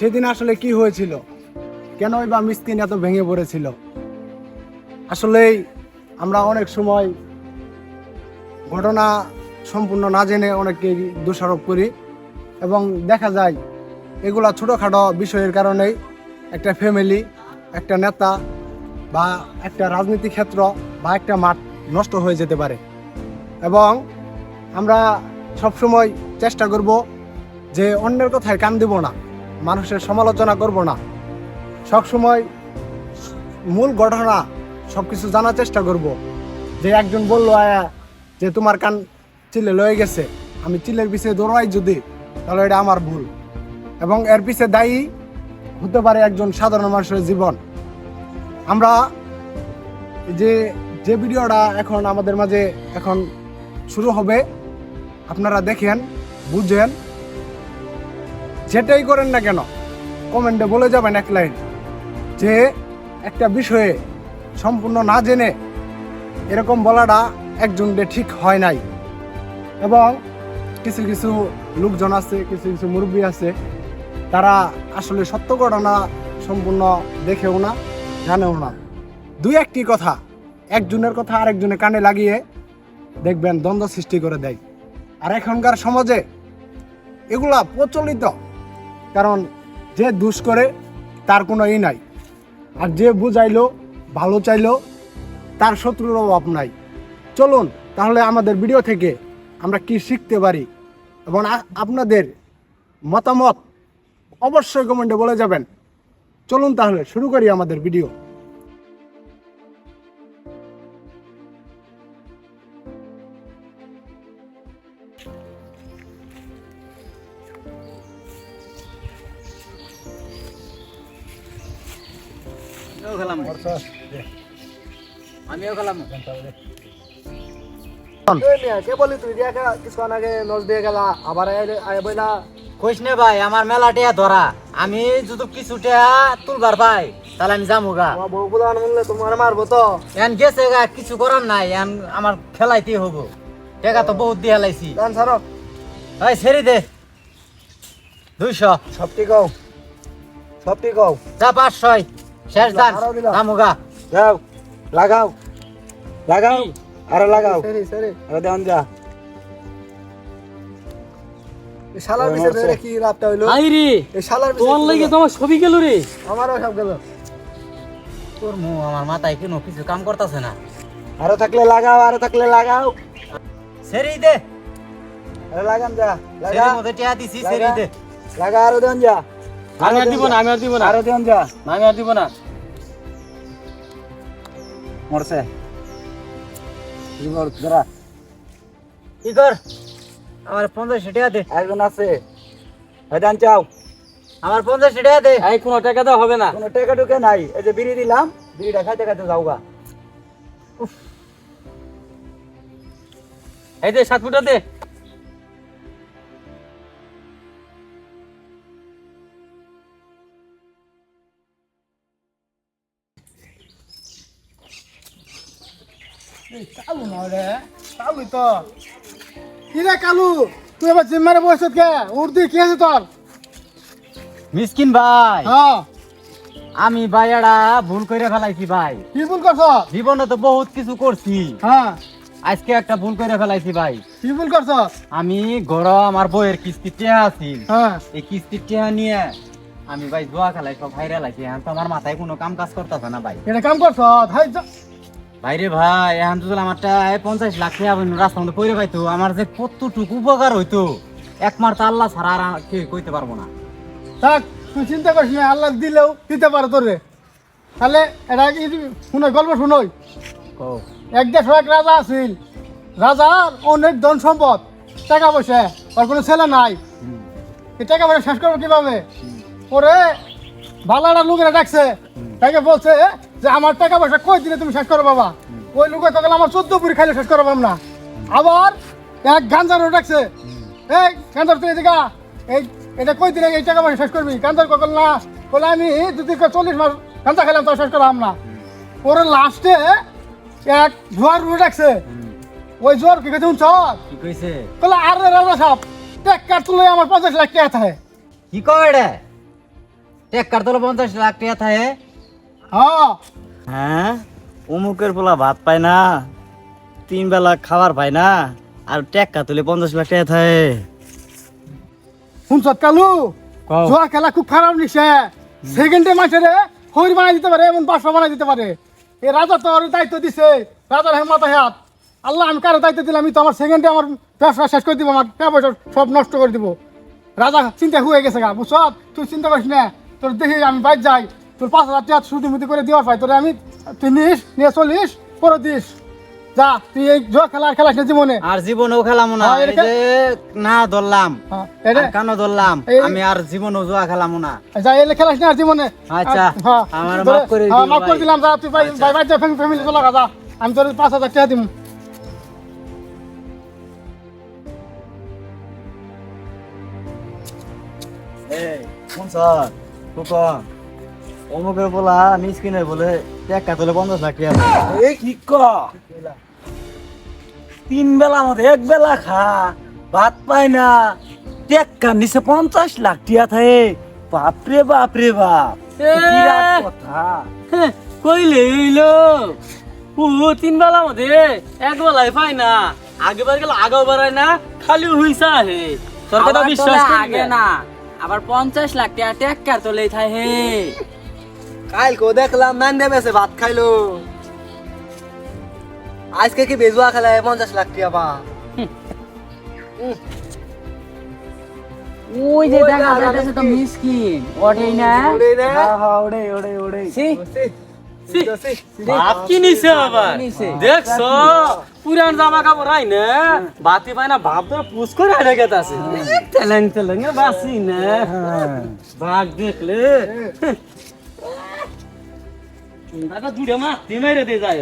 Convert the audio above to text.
সেদিন আসলে কি হয়েছিল? কেনই বা মিসকিন এত ভেঙে পড়েছিল? আসলেই আমরা অনেক সময় ঘটনা সম্পূর্ণ না জেনে অনেককে দোষারোপ করি এবং দেখা যায় এগুলা ছোটোখাটো বিষয়ের কারণেই একটা ফ্যামিলি একটা নেতা বা একটা রাজনীতি ক্ষেত্র বা একটা মাঠ নষ্ট হয়ে যেতে পারে। এবং আমরা সবসময় চেষ্টা করব যে অন্যের কথায় কান দেব না। মানুষের সমালোচনা করব না। সবসময় মূল ঘটনা সব কিছু জানার চেষ্টা করব। যে একজন বলল, আয়া, যে তোমার কান চিলে লয়ে গেছে। আমি চিলের পিছিয়ে দৌড়াই যদি, তাহলে এটা আমার ভুল। এবং এর পিছে দায়ী হতে পারে একজন সাধারণ মানুষের জীবন। আমরা যে যে ভিডিওটা এখন আমাদের মাঝে এখন শুরু হবে, আপনারা দেখেন, বুঝেন যেটাই করেন না কেন, কমেন্টে বলে যাবেন এক লাইন যে একটা বিষয়ে সম্পূর্ণ না জেনে এরকম বলাটা একজনকে ঠিক হয় নাই। এবং কিছু কিছু লোকজন আছে, কিছু কিছু মুরব্বী আছে, তারা আসলে সত্য ঘটনা সম্পূর্ণ দেখেও না, জানেও না। দুই একটি কথা, একজনের কথা আরেকজনের কানে লাগিয়ে দেখবেন দ্বন্দ্ব সৃষ্টি করে দেয়। আর এখনকার সমাজে এগুলা প্রচলিত। কারণ যে দুষ করে, তার কোনো ই নাই। আর যে বুঝাইলো, ভালো চাইলো, তার শত্রুর অভাব নাই। চলুন, তাহলে আমাদের ভিডিও থেকে আমরা কি শিখতে পারি এবং আপনাদের মতামত অবশ্যই কমেন্টে বলে যাবেন। চলুন তাহলে, শুরু করি আমাদের ভিডিও আমিও খেলাম। কে বলি তুই? কিছুক্ষণ আগে নজ দিয়ে গেলা আবার বইলা। কইস নে ভাই আমার মেলা টিয়া ধরা। আমি যদি কিছু টিয়া তুলবার পাই তাহলে আমি যাব গা। আমার বউ বুলান বললে তোমার মারবো তো। এন গেছে গা কিছু করার নাই এন আমার খেলাইতে হব টেকা তো বহুত দিয়ে হেলাইছি গান ছাড়ো। ভাই ছেড়ে দে। দুইশো। সবটি কও। সবটি কও। যা পাঁচশয়। শেষ দান আরও গা। যাও লাগাও লাগাও আরও লাগাও। সেরি সেরি। দেন যা। শালার ওই পিছে মরছে। ধরে কি লাভটা হইল। আই রে এই শালার পিছে তোমার কি লাগে হলো? তোমার ছবি গেল রে। আমারও সব গেল। তোর মু আমার মাথায় কেন কিছু কাম করতেছে না। আরও থাকলে লাগাও আরও থাকলে লাগাও। ছেড়ে দে। আরও লাগান যা লাগা। মধ্যে টিয়া দিছি ছেড়ে দে। লাগা আরও দেন যা। আমি আর দিব না আমি আর দিব না। আরও দেন যা। আমি আর দিব না। মরছে। জীবন ধরা কর? আমার পঞ্চাশ টিয়া দে। একজন আছে। হয়দান চাও। আমার পঞ্চাশ টিয়া দে। এই কোনো টাকা দেওয়া হবে না। কোনো টেকা টুকে নাই। এই যে বিড়ি দিলাম বিড়িটা খাইতে খাইতে যাও গা এই যে সাত ফুটা দে। কালু না রে। কালু তো। কি রে কালু তুই এবার জিম্মারে বসে কে উর্দি কি আছে তোর? মিসকিন ভাই। হ্যাঁ। আমি ভাই এরা ভুল করে ফেলাইছি ভাই। কি ভুল করছ? জীবনে তো বহুত কিছু করছি। হ্যাঁ। আজকে একটা ভুল করে ফেলাইছি ভাই। কি ভুল করছ? আমি ঘর আমার বইয়ের কিস্তি টেহা আছি। হ্যাঁ। এই কিস্তি টেহা নিয়ে আমি ভাই জোয়া খেলাই সব ভাইরা লাইছি এখন তো আমার মাথায় কোনো কাম কাজ করতেছে না ভাই। এটা কাম করছ? ভাই যা ভাইরে ভাই এখন তো আমার টাকা পঞ্চাশ লাখ টাকা রাস্তা মধ্যে পড়ে পাইতো। আমার যে কতটুকু উপকার হইতো একমার তো আল্লাহ ছাড়া আর কেউ কইতে পারব না। থাক তুই চিন্তা করিস না আল্লাহ দিলেও দিতে পারো তোরে। তাহলে এটা কি শুনোই গল্প শুনোই। এক দেশের এক রাজা আছিল। রাজার অনেক ধন সম্পদ টাকা পয়সা আর কোনো ছেলে নাই। এই টাকা পয়সা শেষ করব কীভাবে? ওরে বালাটা লোকেরা ডাকছে তাকে বলছে যে আমার টাকা পয়সা কই দিলে তুমি শেষ করো বাবা? ওই লোকে কখন আমার চোদ্দ পুরি খাইলে শেষ করো না। আবার এক গাঞ্জারও ডাকছে। এই গাঞ্জার তুই এদিকে। এই এটা কই দিলে এই টাকা পয়সা শেষ করবি? গাঞ্জার কখন না? বলে আমি যদি চল্লিশ মাস গাঞ্জা খেলাম তো শেষ করলাম না। ওরে লাস্টে এক জোয়ার রুড়ে ডাকছে। ওই জোয়ার কি কথা শুনছ? কি কইছে? বলে আরে রাজা সাহেব টেক্কার তুলে আমার পঞ্চাশ লাখ টাকা থাকে কি কয় এটা টেক্কার তোলে পঞ্চাশ লাখ টাকা থাকে হ্যাঁ? হ্যাঁ? অমুকের পোলা ভাত পায় না তিন বেলা খাবার পায় না আর টেক্কা তুলে পঞ্চাশ লাখ টাকা থাকে। শুনছত কালু? জুয়া খেলা খুব খারাপ নিছে। সেকেন্ডে মাসে রে হইর বানাই দিতে পারে এমন বাসা বানাই দিতে পারে। এ রাজা তো দায়িত্ব দিছে রাজার হেমাতা হাত। আল্লাহ আমি কারও দায়িত্ব দিলাম আমি তো আমার সেকেন্ডে আমার ব্যবসা শেষ করে দিব আমার টাকা পয়সা সব নষ্ট করে দিব। রাজা চিন্তা হয়ে গেছে গা বুঝছ? তুই চিন্তা করিস না তোর দেখি আমি বাইর যাই তোর পাঁচ হাজার টাকা সুদি মুদি করে দেওয়ার পাই তোরে আমি তুই নিস নিয়ে চলিস করে দিস। যা তুই এই জুয়া খেলা আর খেলাস না জীবনে। আর জীবনেও খেলাম না। হ্যাঁ, এই যে না ধরলাম হ্যাঁ, আর ধরলাম আমি আর জীবনেও জুয়া খেলাম না। যা এলে খেলাস না আর জীবনে। আচ্ছা, হ্যাঁ, আমার মাফ করে দিও মাফ করে দিলাম যা তুই ভাই ভাই ভাই ফ্যামিলি চলে যা আমি তোর পাঁচ হাজার টাকা দিব এই শুনছ ফুকন অমুকের পোলা মিসকিনের বলে টেক্কা তুলে পঞ্চাশ লাখ টাকা এই কি ক? তিন বেলা মধ্যে এক বেলা খা ভাত পায় না। টেক্কা নিচে পঞ্চাশ লাখ টিয়া থাকে। বাপরে বাপরে বাপ। কথা? কইলে হইল। ও তিন বেলা মধ্যে এক বেলায় পাই না। আগে বার গেল আগেও বাড়ায় না খালি হইসা হে তোর কথা বিশ্বাস আগে না? আবার পঞ্চাশ লাখ টাকা টেক্কার তোলে থাই হে কালকে দেখলাম মান দেবেছে ভাত খাইলো। আজকে কি বেজুয়া খেলায় পঞ্চাশ লাখ টিয়া পা ওই যে দেখা যাইতেছে তো না? বাপ কি নিছে আবার? নিছে। পুরান জামা কাপড় আই না? বাতি পায় না বাপ তো পুষ করে আড়ে গেতাছে তেলেন তেলেন বাসি না। বাঘ দেখলে। দাদা দুটো মাছ মেরে দিয়ে যায়